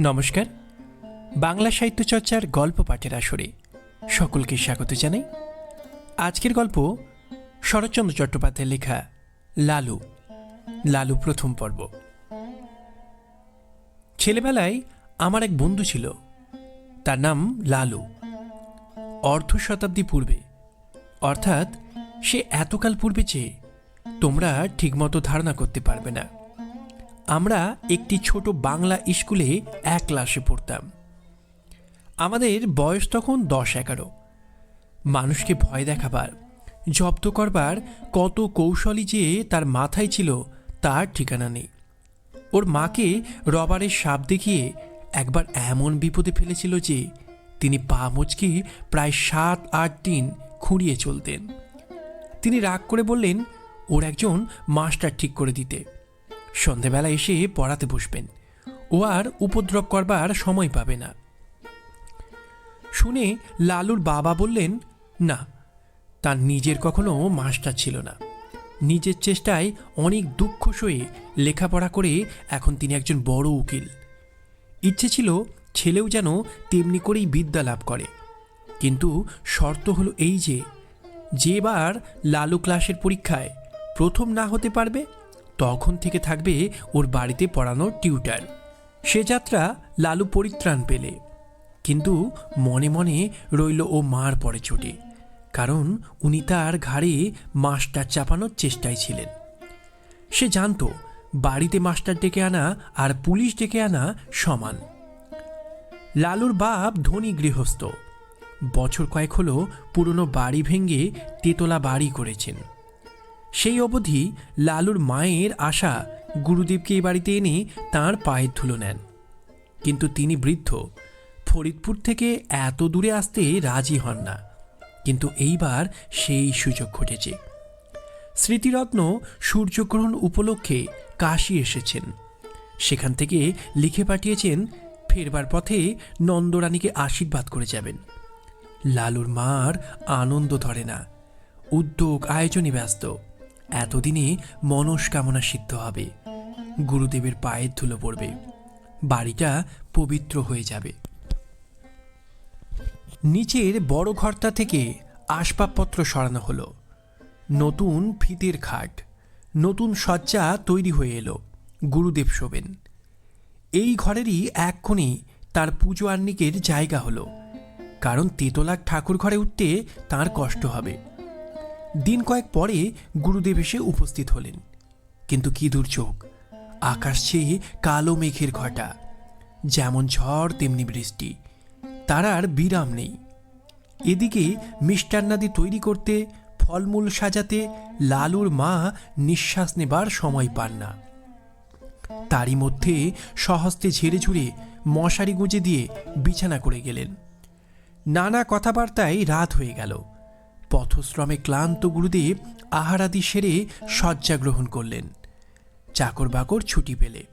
নমস্কার। বাংলা সাহিত্য চর্চার গল্প পাঠের আসরে সকলকে স্বাগত জানাই। আজকের গল্প শরৎচন্দ্র চট্টোপাধ্যায়ের লেখা লালু লালু প্রথম পর্ব। ছেলেবেলায় আমার এক বন্ধু ছিল, তার নাম লালু। অর্ধ শতাব্দী পূর্বে, অর্থাৎ সে এতকাল পূর্বে যে তোমরা ঠিকমতো ধারণা করতে পারবে না। আমরা একটি ছোট বাংলা স্কুলে এক ক্লাসে পড়তাম। আমাদের বয়স তখন দশ এগারো। মানুষকে ভয় দেখাবার, জব্দ করবার কত কৌশলই যে তার মাথায় ছিল, তার ঠিকানা নেই। ওর মাকে রবারের সাপ দেখিয়ে একবার এমন বিপদে ফেলেছিল যে, তিনি পা মুচকে প্রায় সাত, আট দিন খুঁড়িয়ে চলতেন। তিনি রাগ করে বললেন, ওর একজন মাস্টার ঠিক করে দিতে। সন্ধেবেলা এসে পড়াতে বসবেন। ও আর উপদ্রব করবার সময় পাবে না। শুনে লালুর বাবা বললেন, না, তার নিজের কখনো মাস্টার ছিল না। নিজের চেষ্টায় অনেক দুঃখ সয়ে লেখাপড়া করে এখন তিনি একজন বড় উকিল। ইচ্ছে ছিল ছেলেও যেন তেমনি করেই বিদ্যা লাভ করে। কিন্তু শর্ত হলো এই যে যেবার লালু ক্লাসের পরীক্ষায় প্রথম না হতে পারবে তখন থেকে থাকবে ওর বাড়িতে পড়ানোর টিউটার। সে যাত্রা লালু পরিত্রাণ পেলে। কিন্তু মনে মনে রইল ও মার পরে চোটে। কারণ উনি তার ঘাড়ে মাস্টার চাপানোর চেষ্টায় ছিলেন। সে জানতো, বাড়িতে মাস্টার ডেকে আনা আর পুলিশ ডেকে আনা সমান। লালুর বাপ ধনী গৃহস্থ। বছর কয়েক হলো পুরনো বাড়ি ভেঙে তেতলা বাড়ি করেছেন। সেই অবধি লালুর মায়ের আশা গুরুদেবকে এই বাড়িতে এনে তাঁর পায়ের ধুলো নেন। কিন্তু তিনি বৃদ্ধ। ফরিদপুর থেকে এত দূরে আসতে রাজি হন না। কিন্তু এইবার সেই সুযোগ ঘটেছে। স্মৃতিরত্ন সূর্যগ্রহণ উপলক্ষে কাশি এসেছেন। সেখান থেকে লিখে পাঠিয়েছেন, ফেরবার পথে নন্দরানীকে আশীর্বাদ করে যাবেন। লালুর মার আনন্দ ধরে না। উদ্যোগ, আয়োজনে ব্যস্ত। এতদিনে মনস্কামনা সিদ্ধ হবে। গুরুদেবের পায়ের ধুলো পড়বে। বাড়িটা পবিত্র হয়ে যাবে। নিচের বড় ঘরটা থেকে আসবাবপত্র সরানো হলো। নতুন ফিতের খাট, নতুন শয্যা তৈরি হয়ে এলো। গুরুদেব শোবেন। এই ঘরেরই এক কোণে তার পুজো আহ্নিকের জায়গা হলো। কারণ তেতলার ঠাকুর ঘরে উঠতে তার কষ্ট হবে। দিন কয়েক পরে গুরুদেব এসে উপস্থিত হলেন। কিন্তু কি দুর্যোগ? আকাশ ছেয়ে কালো মেঘের ঘটা। যেমন ঝড়, তেমনি বৃষ্টি। তার আর বিরাম নেই। এদিকে মিষ্টান্নাদি তৈরি করতে, ফলমূল সাজাতে লালুর মা নিঃশ্বাস নেবার সময় পান না। তারই মধ্যে সহস্তে ঝেড়ে ঝুড়ে মশারি গুঁজে দিয়ে বিছানা করে গেলেন। নানা কথাবার্তায় রাত হয়ে গেল। পথশ্রমে ক্লান্ত গুরুদেব আহারাদি সেরে শয্যা গ্রহণ করলেন। চাকর বাকর ছুটি পেলে।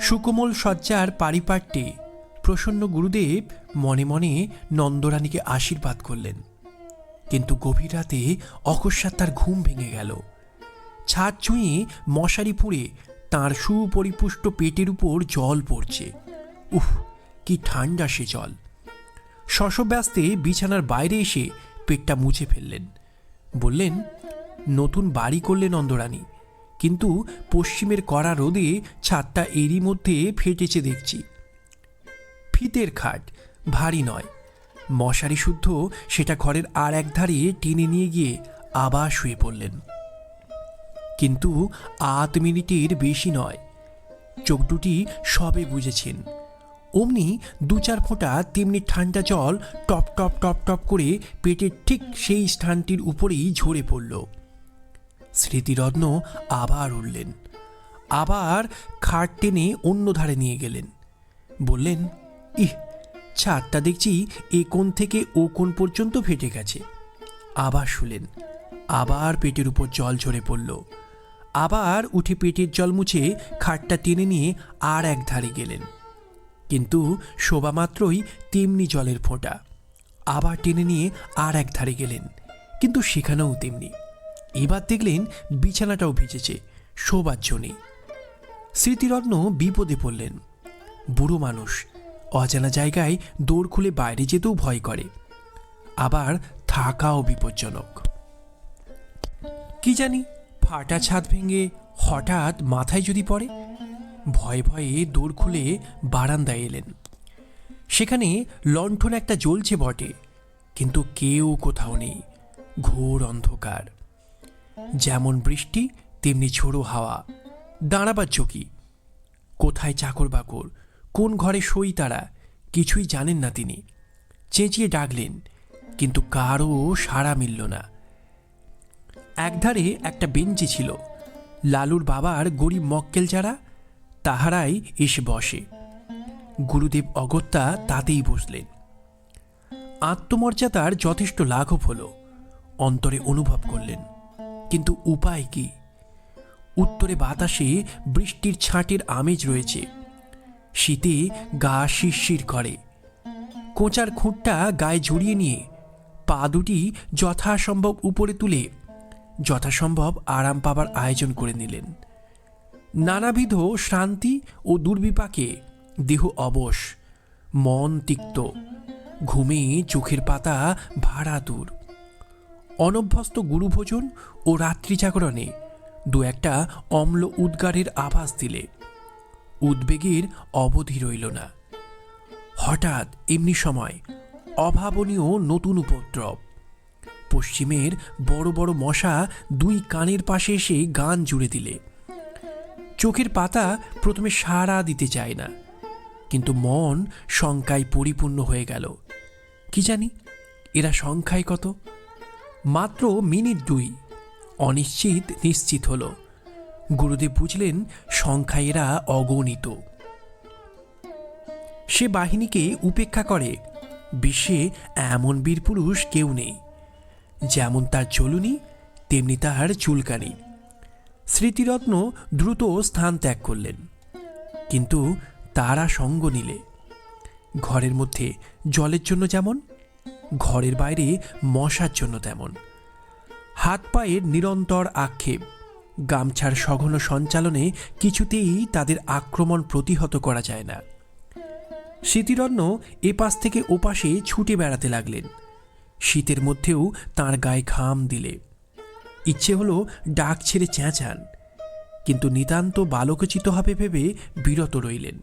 সুকোমল শয্যার পারিপাট্যে প্রসন্ন গুরুদেব মনে মনে নন্দরানীকে আশীর্বাদ করলেন। কিন্তু গভীর রাতে অকস্মাৎ তার ঘুম ভেঙে গেল। ছাদ ছুঁয়ে মশারি পুড়ে তাঁর সুপরিপুষ্ট পেটের উপর জল পড়ছে। উফ, কি ঠান্ডা সে জল। শশব্যস্তে বিছানার বাইরে এসে পেটটা মুছে ফেললেন। বললেন, নতুন বাড়ি করলে নন্দরানী, কিন্তু পশ্চিমের কড়া রোদে ছাদটা এরই মধ্যে ফেটেছে দেখছি। ফিতের খাট, ভারী নয়। মশারি শুদ্ধ, সেটা ঘরের আর এক ধারে টেনে নিয়ে গিয়ে আবার শুয়ে পড়লেন। কিন্তু আধ মিনিটের বেশি নয়। চোখ দুটি সবে বুঝেছেন। অমনি দু চার ফোঁটা তেমনি ঠান্ডা জল টপ টপ টপ টপ করে পেটের ঠিক সেই স্থানটির উপরেই ঝরে পড়ল। স্মৃতিরত্ন আবার উঠলেন। আবার খাট টেনে অন্য ধারে নিয়ে গেলেন। বললেন, ইহ, ছাদটা দেখছি এ কোণ থেকে ও কোণ পর্যন্ত ফেটে গেছে। আবার শুলেন। আবার পেটের উপর জল ঝরে পড়ল। আবার উঠে পেটের জল মুছে খাটটা টেনে নিয়ে আর এক ধারে গেলেন। কিন্তু শোভা মাত্রই তেমনি জলের ফোঁটা। আবার টেনে নিয়ে আর এক ধারে গেলেন, কিন্তু সেখানেও তেমনি। এবার দেখলেন বিছানাটাও ভিজেছে, শোবার জন্যে। স্মৃতিরত্ন বিপদে পড়লেন। বুড়ো মানুষ, অজানা জায়গায় দৌড় খুলে বাইরে যেতেও ভয় করে। আবার থাকাও বিপজ্জনক। কি জানি, ফাটা ছাদ ভেঙে হঠাৎ মাথায় যদি পড়ে? ভয়ে ভয়ে দৌড় খুলে বারান্দায় এলেন। সেখানে লণ্ঠন একটা জ্বলছে বটে, কিন্তু কেউ কোথাও নেই, ঘোর অন্ধকার। যেমন বৃষ্টি, তেমনি ঝোড়ো হাওয়া, দাঁড়াবার চকি কোথায় চাকর বাকর, কোন ঘরে সই তারা, কিছুই জানেন না তিনি। চেঁচিয়ে ডাকলেন, কিন্তু কারও সাড়া মিলল না। একধারে একটা বেঞ্চি ছিল, লালুর বাবার গরিব মক্কেল যারা তাহারাই এসে বসে। গুরুদেব অগত্যা তাতেই বসলেন। আত্মমর্যাদার যথেষ্ট লাঘব হল, অন্তরে অনুভব করলেন। কিন্তু উপায় কি? উত্তরে বাতাসে বৃষ্টির ছাঁটের আমেজ রয়েছে। শীতে গা শিরশির করে। কোঁচার খুঁটটা গায়ে জড়িয়ে নিয়ে পা দুটি যথাসম্ভব উপরে তুলে যথাসম্ভব আরাম পাবার আয়োজন করে নিলেন। নানাবিধ শ্রান্তি ও দুর্বিপাকে দেহ অবশ, মন তিক্ত, ঘুমে চোখের পাতা ভাড়া দূর। অনভ্যস্ত গুরুভোজন ও রাত্রি জাগরণে দু একটা অম্ল উদ্গারের আভাস দিলে, উদ্বেগের অবধি রইল না। হঠাৎ এমনি সময় অভাবনীয় নতুন উপদ্রব। পশ্চিমের বড় বড় মশা দুই কানের পাশে এসে গান জুড়ে দিলে। চোখের পাতা প্রথমে সাড়া দিতে চায় না। কিন্তু মন শঙ্কায় পরিপূর্ণ হয়ে গেল। কি জানি, এরা সংখ্যায় কত? মাত্র মিনিট দুই। অনিশ্চিত, নিশ্চিত হল। গুরুদেব বুঝলেন, সংখ্যায় এরা অগণিত। সে বাহিনীকে উপেক্ষা করে। বিশ্বে এমন বীরপুরুষ কেউ নেই। যেমন তার চলুনি, তেমনি তার চুলকানি। স্মৃতিরত্ন দ্রুত স্থান ত্যাগ করলেন। কিন্তু তারা সঙ্গ নিলে। ঘরের মধ্যে জলের জন্য যেমন, ঘরের বাইরে মশার জন্য তেমন। হাত পায়ের নিরন্তর আক্ষেপ, গামছার সঘন সঞ্চালনে কিছুতেই তাদের আক্রমণ প্রতিহত করা যায় না। স্মৃতিরত্ন এপাশ থেকে ওপাশে ছুটে বেড়াতে লাগলেন। শীতের মধ্যেও তার গায়ে ঘাম দিলে। ইচ্ছে হলো ডাক ছেড়ে চেঁচান। কিন্তু নিতান্ত বালকচিত হবে ভেবে বিরত রইলেন।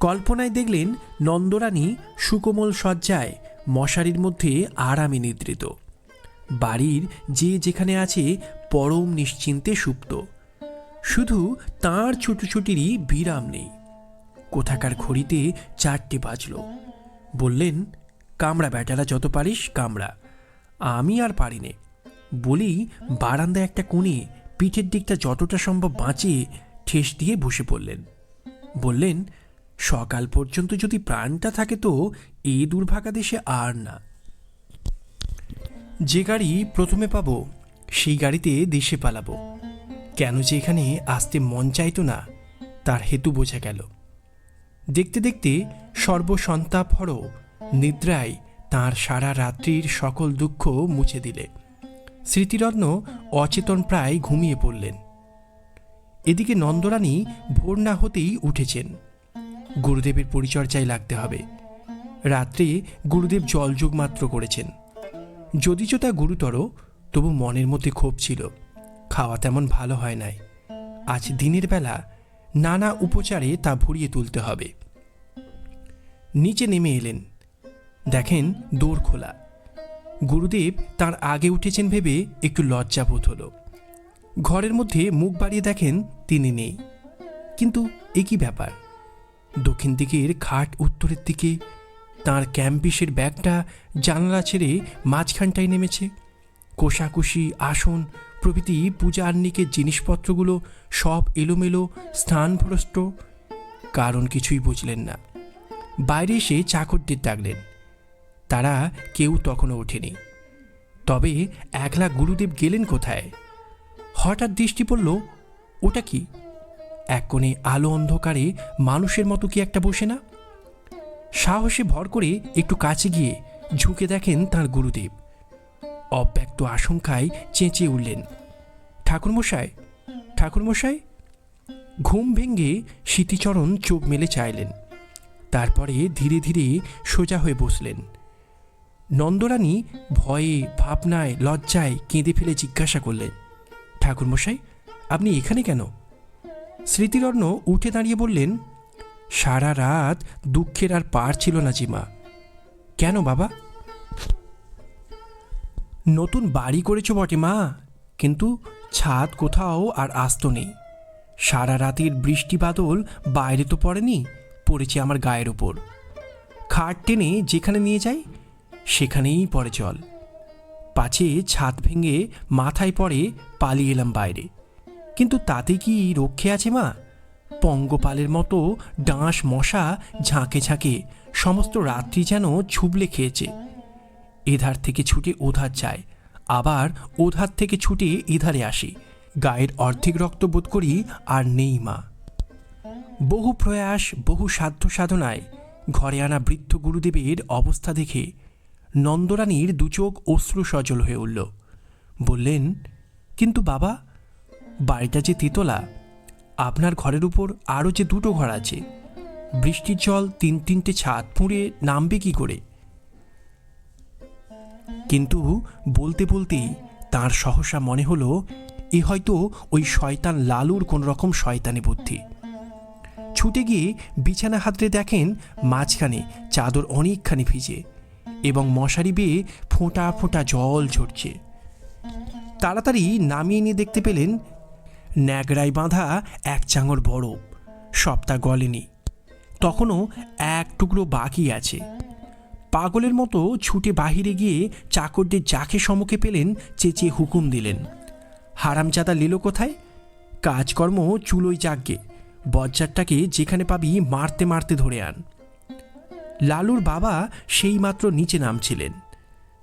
কল্পনায় দেখলেন নন্দরানী সুকোমল শয্যায় মশারির মধ্যে আরামে নিদ্রিত। বাড়ির যে যেখানে আছে পরম নিশ্চিন্তে সুপ্ত। শুধু তাঁর ছুটোছুটিরই বিরাম নেই। কোথাকার ঘড়িতে চারটে বাজল। বললেন, কামড়া বেটারা, যত পারিস কামড়া। আমি আর পারিনে। বলেই বারান্দায় একটা কোণে পিঠের দিকটা যতটা সম্ভব বাঁচিয়ে ঠেস দিয়ে বসে পড়লেন। বললেন, সকাল পর্যন্ত যদি প্রাণটা থাকে তো এই দুর্ভাগা দেশে আর না। যে গাড়ি প্রথমে পাবো, সেই গাড়িতে দেশে পালাবো। কেন যে এখানে আসতে মন চাইতো না, তার হেতু বোঝা গেল। দেখতে দেখতে সর্বসন্তাপ সর্বসন্তাপহর নিদ্রায় তার সারা রাত্রির সকল দুঃখ মুছে দিলে। স্মৃতিরত্ন অচেতন প্রায় ঘুমিয়ে পড়লেন। এদিকে নন্দরানী ভোর না হতেই উঠেছেন। গুরুদেবের পরিচর্যায় লাগতে হবে। রাত্রে গুরুদেব জলযোগ মাত্র করেছেন। যদিচ তা গুরুতর, তবু মনের মধ্যে ক্ষোভ ছিল। খাওয়া তেমন ভালো হয় নাই। আজ দিনের বেলা নানা উপচারে তা ভরিয়ে তুলতে হবে। নিচে নেমে এলেন। দেখেন দৌড় খোলা গুরুদেব তার আগে উঠেছেন ভেবে একটু লজ্জাবোধ হলো। ঘরের মধ্যে মুখ বাড়িয়ে দেখেন তিনি নেই। কিন্তু এ ব্যাপার? দক্ষিণ দিকের খাট উত্তরের দিকে তার ক্যাম্পিসের ব্যাগটা জানালা ছেড়ে মাঝখানটায় নেমেছে। কোষাকুষি, আসন, প্রভৃতি, পূজা আহ্নিকের জিনিসপত্রগুলো সব এলোমেলো, স্থানভ্রষ্ট। কারণ কিছুই বুঝলেন না। বাইরে এসে চাকরদের ডাকলেন। তারা কেউ তখনও ওঠেনি। তবে একলা গুরুদেব গেলেন কোথায়? হঠাৎ দৃষ্টি পড়ল, ওটা কি? এক কোণে আলো অন্ধকারে মানুষের মতো কি একটা বসে না? সাহসে ভর করে একটু কাছে গিয়ে ঝুঁকে দেখেন তার গুরুদেব। অব্যক্ত আশঙ্কায় চেঁচিয়ে উঠলেন, ঠাকুরমশাই ঠাকুরমশাই? ঘুম ভেঙে স্মৃতিচরণ চোখ মেলে চাইলেন। তারপরে ধীরে ধীরে সোজা হয়ে বসলেন। নন্দরানী ভয়ে, ভাবনায়, লজ্জায় কেঁদে ফেলে জিজ্ঞাসা করলেন, ঠাকুরমশাই, আপনি এখানে কেন? স্মৃতিরত্ন উঠে দাঁড়িয়ে বললেন, সারা রাত দুঃখের আর পার ছিল না জিমা কেন বাবা? নতুন বাড়ি করেছ বটে মা, কিন্তু ছাদ কোথাও আর আস্ত নেই। সারা রাতের বৃষ্টি বাদল বাইরে তো পড়েনি, পড়েছে আমার গায়ের ওপর খাট টেনে যেখানে নিয়ে যাই সেখানেই পড়ে জল পাছে ছাদ ভেঙে মাথায় পড়ে পালিয়ে এলাম বাইরে। কিন্তু তাতে কি রক্ষে আছে মা? পঙ্গপালের মতো ডাঁশ মশা ঝাঁকে ঝাঁকে সমস্ত রাত্রি যেন ছুবলে খেয়েছে। এধার থেকে ছুটে ওধার যায়, আবার ওধার থেকে ছুটে এধারে আসি। গায়ের অর্ধেক রক্ত বোধ করি আর নেই মা। বহু প্রয়াস, বহু সাধ্য সাধনায় ঘরে আনা বৃদ্ধ গুরুদেবের অবস্থা দেখে নন্দরানীর দুচোখ অশ্রু সজল হয়ে উঠল। বললেন, কিন্তু বাবা, বাড়িটা যে তেতলা, আপনার ঘরের উপর আরও যে দুটো ঘর আছে, বৃষ্টির জল তিন তিনটে ছাদ ফুঁড়ে নামবে কি করে? কিন্তু বলতে বলতেই তার সহসা মনে হলো, এ হয়তো ওই শয়তান লালুর কোন রকম শয়তানি বুদ্ধি। ছুটে গিয়ে বিছানা হাতড়ে দেখেন, মাঝখানে চাদর অনেকখানি ভিজে। এবং মশারি বেয়ে ফোঁটা ফোঁটা জল ঝরছে। তাড়াতাড়ি নামিয়ে নিয়ে দেখতে পেলেন ন্যাগড়ায় বাঁধা এক চাঙর বরফ। সপ্তাহ গলেনি। তখনও এক টুকরো বাকি আছে। পাগলের মতো ছুটে বাহিরে গিয়ে চাকরদের যাকে সম্মুখে পেলেন চেঁচিয়ে হুকুম দিলেন, হারামজাদা লিলো কোথায়? কাজকর্ম চুলোই জাগগে বজ্জারটাকে যেখানে পাবি মারতে মারতে ধরে আন। লালুর বাবা সেইমাত্র নিচে নামছিলেন।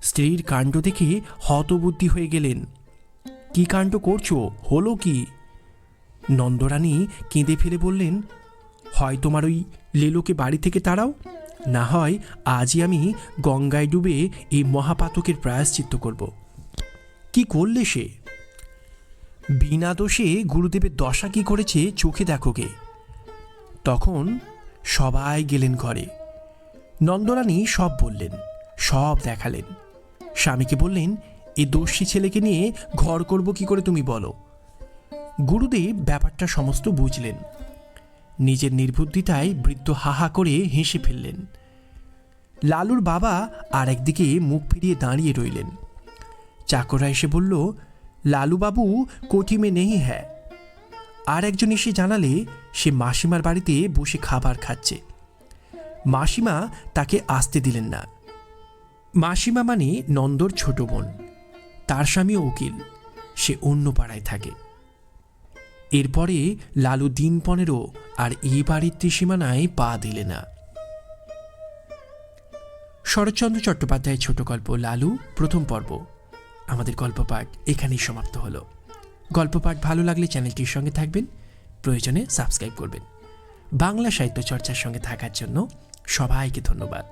স্ত্রীর কাণ্ড দেখে হতবুদ্ধি হয়ে গেলেন। কি কাণ্ড করছ? হলো কি? নন্দরানী কেঁদে ফেলে বললেন, হয় তোমার ওই লেলোকে বাড়ি থেকে তাড়াও, না হয় আজই আমি গঙ্গায় ডুবে এই মহাপাতকের প্রায়শ্চিত্ত করব। কি করলে সে? বিনা দোষে গুরুদেবের দশা কি করেছে, চোখে দেখোগে। তখন সবাই গেলেন ঘরে। নন্দরানী সব বললেন, সব দেখালেন। স্বামীকে বললেন, এ দোষী ছেলেকে নিয়ে ঘর করব কি করে তুমি বলো? গুরুদেব ব্যাপারটা সমস্ত বুঝলেন। নিজের নির্বুদ্ধিতায় বৃদ্ধ হাহা করে হেসে ফেললেন। লালুর বাবা আর একদিকে মুখ ফিরিয়ে দাঁড়িয়ে রইলেন। চাকররা এসে বলল, লালুবাবু কোঠিমে নেই হ্যাঁ। আর একজন এসে জানালে, সে মাসিমার বাড়িতে বসে খাবার খাচ্ছে। মাসিমা তাকে আসতে দিলেন না। মাসিমা মানে নন্দর ছোট বোন। তার স্বামীও উকিল। সে অন্য পাড়ায় থাকে। এরপরে লালু দিন পনেরো আর এই বাড়ির ত্রিসীমানায় পা দিলে না। শরৎচন্দ্র চট্টোপাধ্যায়ের ছোট গল্প লালু, প্রথম পর্ব। আমাদের গল্প পাঠ এখানেই সমাপ্ত হলো। গল্প পাঠ ভালো লাগলে চ্যানেলটির সঙ্গে থাকবেন, প্রয়োজনে সাবস্ক্রাইব করবেন। বাংলা সাহিত্য চর্চার সঙ্গে থাকার জন্য সবাইকে ধন্যবাদ।